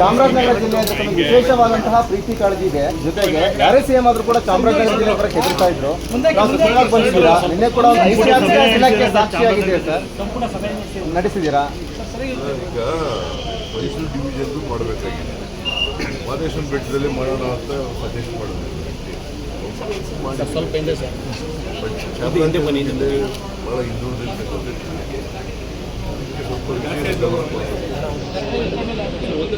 ಚಾಮರಾಜನಗರ ಜಿಲ್ಲೆ ಅಂತ ಒಂದು ವಿಶೇಷವಾದಂತಹ ಪ್ರೀತಿ ಕಾಳಜಿ ಇದೆ. ಜೊತೆಗೆ ಯಾರೇ ಸಿಎಂ ಆದ್ರೂ ಕೂಡ ಚಾಮರಾಜನಗರ ಜಿಲ್ಲೆ ಅವರ ಹೆದರ್ತಾ ಇದ್ರು. ನಾವು ಬಂದಿದ್ದೀರಾ ನಿನ್ನೆ ಕೂಡ ಒಂದು ಐತಿಹಾಸಿಕ ದಿನಕ್ಕೆ ಸಾಕ್ಷಿಯಾಗಿದೆ ಸರ್. ನಡೆಸಿದ್ದೀರಾ? ಈಗ ಮೈಸೂರು ಡಿವಿಷನ್ದು ಮಾಡಬೇಕಾಗಿದೆ. ಮಾದೇಶ್ವರ ಬೆಟ್ಟದಲ್ಲಿ ಮಾಡೋಣ ಅಂತ ಸಜೆಸ್ಟ್ ಮಾಡಿದ್ರು ಸ್ವಲ್ಪ ಹಿಂದೆ ಸರ್. ಭಾಳ ಹಿಂದುಳಿದಿರ್ತಕ್ಕಂಥ ಜಿಲ್ಲೆ. ಅದಕ್ಕೆ ಸ್ವಲ್ಪ ವಿಶೇಷ ಗಮನ ಕೊಡ್ಬೇಕು. ಒಂದು ಸರ್ ಚಾಮರಾಜನಗರ ಹಳೆಪಟ್ಟಿ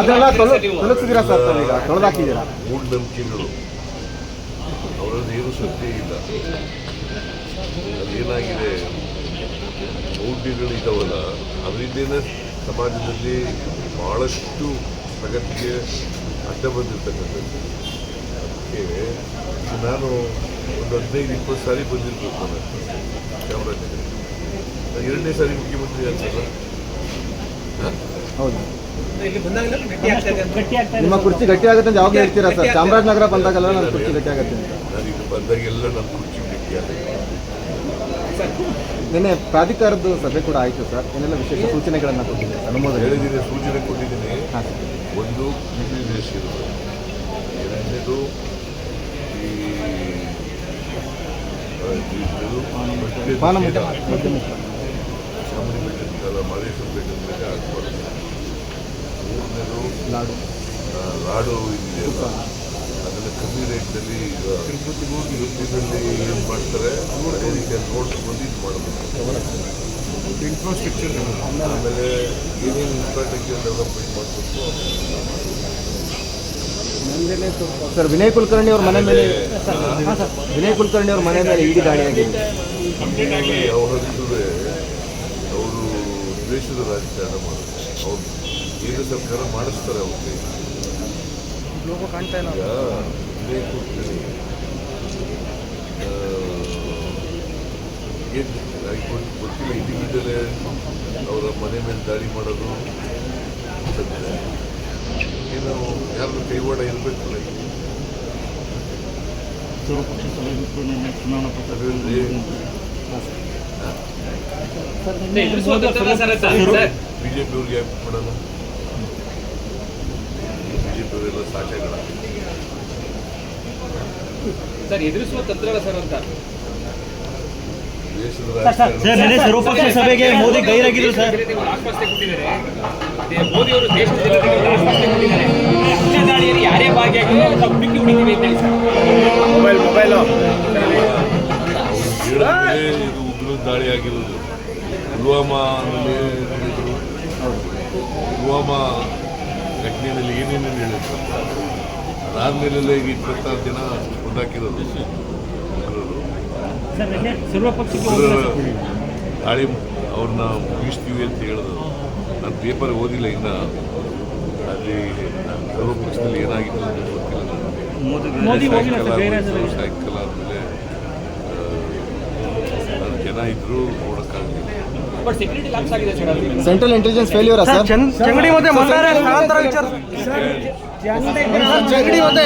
ಅದೆಲ್ಲ ತೊಲ ತೊಲಗಿಸಿದ್ದೀರಾ ಏನು ಸತ್ಯ ಇಲ್ಲ. ಅದೇನಾಗಿದೆ ಮೌಢ್ಯಗಳಿದ್ದಾವಲ್ಲ ಅದರಿಂದೇನೆ ಸಮಾಜದಲ್ಲಿ ಬಹಳಷ್ಟು ಪ್ರಗತಿಗೆ ಅಡ್ಡ ಬಂದಿರ್ತಕ್ಕಂಥದ್ದು. ಅದಕ್ಕೆ ನಾನು ಒಂದು ಹದಿನೈದು, ಇಪ್ಪತ್ತು ಸಾರಿ ಬಂದಿರಬೇಕು ನಾನು ಚಾಮರಾಜನಗರ ಎರಡನೇ ಸಾರಿ ಮುಖ್ಯಮಂತ್ರಿ ಆಗ್ತಲ್ಲ ಹೌದು. ನಿಮ್ಮ ಕುರ್ಚಿ ಗಟ್ಟಿ ಆಗುತ್ತೆ ಅಂತ ಯಾವಾಗ ಹೇಳ್ತೀರಾ ಸರ್? ಚಾಮರಾಜನಗರ ಬಂದಾಗಲ್ಲ ನನ್ನ ಕುರ್ಚಿ ಗಟ್ಟಿ ಆಗುತ್ತೆ ಅಂತ. ನಾನು ಇದು ಬಂದಾಗೆಲ್ಲ ನನ್ನ ಕುರ್ಚಿ ಗಟ್ಟಿಯಾಗಿದೆ ನಿನ್ನೆ ಪ್ರಾಧಿಕಾರದ ಸಭೆ ಕೂಡ ಆಯಿತು ಸರ್. ಏನೆಲ್ಲ ವಿಶೇಷ ಸೂಚನೆಗಳನ್ನು ಕೊಟ್ಟಿದೆ ಸರ್ ಅನುಮೋದನೆ. ಹೇಳಿದ್ದೀನಿ ಸೂಚನೆ ಕೊಟ್ಟಿದ್ದೀನಿ. ಒಂದು ರೇಸ್ ಇರೋದು. ಎರಡನೇದು ಈ ಚಾಮುಂಡಿ ಬೆಟ್ಟದ ಬೆಟ್ಟದ ಮೇಲೆ ಹಾಕ್ಬಾರ್ದು ಮೂರನೇದು ಲಾಡು. ಲಾಡು ಇದೆಯಲ್ಲ ಅದನ್ನು ಕಮ್ಮಿ ರೇಟ್ನಲ್ಲಿ ಈಗ ತಿರುಪತಿನಲ್ಲಿ ಏನು ಮಾಡ್ತಾರೆ ಅದೇ ರೀತಿಯಲ್ಲಿ ಬಂದು ಇದು ಮಾಡಬೇಕು ಇನ್ಫ್ರಾಸ್ಟ್ರಕ್ಚರ್ ಆಮೇಲೆ ಏನೇನು ಇನ್ಫ್ರಾಸ್ಟ್ರಕ್ಚರ್ ಡೆವಲಪ್ಮೆಂಟ್ ಮಾಡಬೇಕು ಸರ್ ವಿನಯ್ ಕುಲಕರ್ಣಿ ಅವ್ರ ಮನೆ ಮೇಲೆ ಸರ್. ವಿನಯ್ ಕುಲಕರ್ಣಿ ಅವ್ರ ಮನೆ ಮೇಲೆ ಇಡೀ ದಾಳಿಯಾಗಿದೆ ಆಗಿದೆ. ದ್ವೇಷದ ರಾಜಕಾರಣ ಮಾಡುತ್ತೆ ಅವ್ರು ಕೇಂದ್ರ ಸರ್ಕಾರ ಮಾಡಿಸ್ತಾರೆ ಅವ್ರಿಗೆ ಕೈ ಈಗ ವಿನಯ್ ಕುಲಕರ್ಣಿ ಏನು ಗೊತ್ತಿಲ್ಲ ಇಂಡಿವಿಜುವಲ್ ಅವರ ಮನೆ ಮೇಲೆ ದಾಳಿ ಮಾಡೋದು ಏನು ಯಾರು ಕೈವಾಡ ಇರಬೇಕಲ್ಲ ಅದರಲ್ಲಿ ಬಿಜೆಪಿ ಅವ್ರಿಗೆ ಯಾಕೆ ಮಾಡಲ್ಲ ಬಿಜೆಪಿ ಅವರೆಲ್ಲ ಸರ್ ಎದುರಿಸುವ ತಂತ್ರಗಳ ಸರ್ ಅಂತ ಸರ್ ರಾಜಕಾರಣ ನೆನೆ ಸರ್ವಪಕ್ಷ ಸಭೆಗೆ ಮೋದಿ ಗೈರಾಗಿದ್ರು ಸರ್ ನೀವು ಆಶ್ವಾಸನೆ ಕೊಟ್ಟಿದ್ದಾರೆ ಮೋದಿ ಅವರು ದೇಶದ ಜನತೆಗೆ ಒಂದು ಆಶ್ವಾಸನೆ ಕೊಟ್ಟಿದ್ದಾರೆ ಉಗ್ರ ದಾಳಿಯಲ್ಲಿ ಯಾರೇ ಭಾಗಿಯಾಗಿರೋ ನಾವು ಹುಡುಕಿ ಹುಡುಕಿವಿ ಅಂತ ಹೇಳಿ ಸರ್ ಇದು ಉಗ್ರ ದಾಳಿ ಆಗಿರೋದು ಪುಲ್ವಾಮಾನಲ್ಲಿ ಪುಲ್ವಾಮಾ ಘಟನೆಯಲ್ಲಿ ಏನೇನೇನು ಹೇಳಿದ್ರು? ಅದಾದ್ಮೇಲೆಲ್ಲ ಈಗ ಇಪ್ಪತ್ತಾರು ಜನ ಉಗ್ರರ ದಾಳಿ ಅವ್ರನ್ನ ಮುಗಿಸ್ತೀವಿ ಅಂತ ಹೇಳಿದ್ರು. ನಾನು ಪೇಪರ್ ಓದಿಲ್ಲ ಇನ್ನ. ಅಲ್ಲಿ ಸರ್ವಪಕ್ಷದಲ್ಲಿ ಏನಾಗಿತ್ತು ಅಂತ ಗೊತ್ತಿಲ್ಲ. ಸಾಯಂಕಾಲ ಸರ್ ಗೈರಾದ್ರು ಆಗೋಯ್ತು, ಸಾಯಂಕಾಲ ಆದಮೇಲೆ ಜನ ಇದ್ರು ನೋಡಕ್ಕಾಗಲಿಲ್ಲ. ಬಟ್ ಸೆಕ್ಯೂರಿಟಿ ಲ್ಯಾಪ್ಸ್ ಆಗಿದೆ sir central intelligence failure sir Changadi ಮತ್ತೆ ಮಂದಾರ ಸ್ಥಳಾಂತರ ವಿಚಾರ ಚಂಗಡಿ ಮತ್ತೆ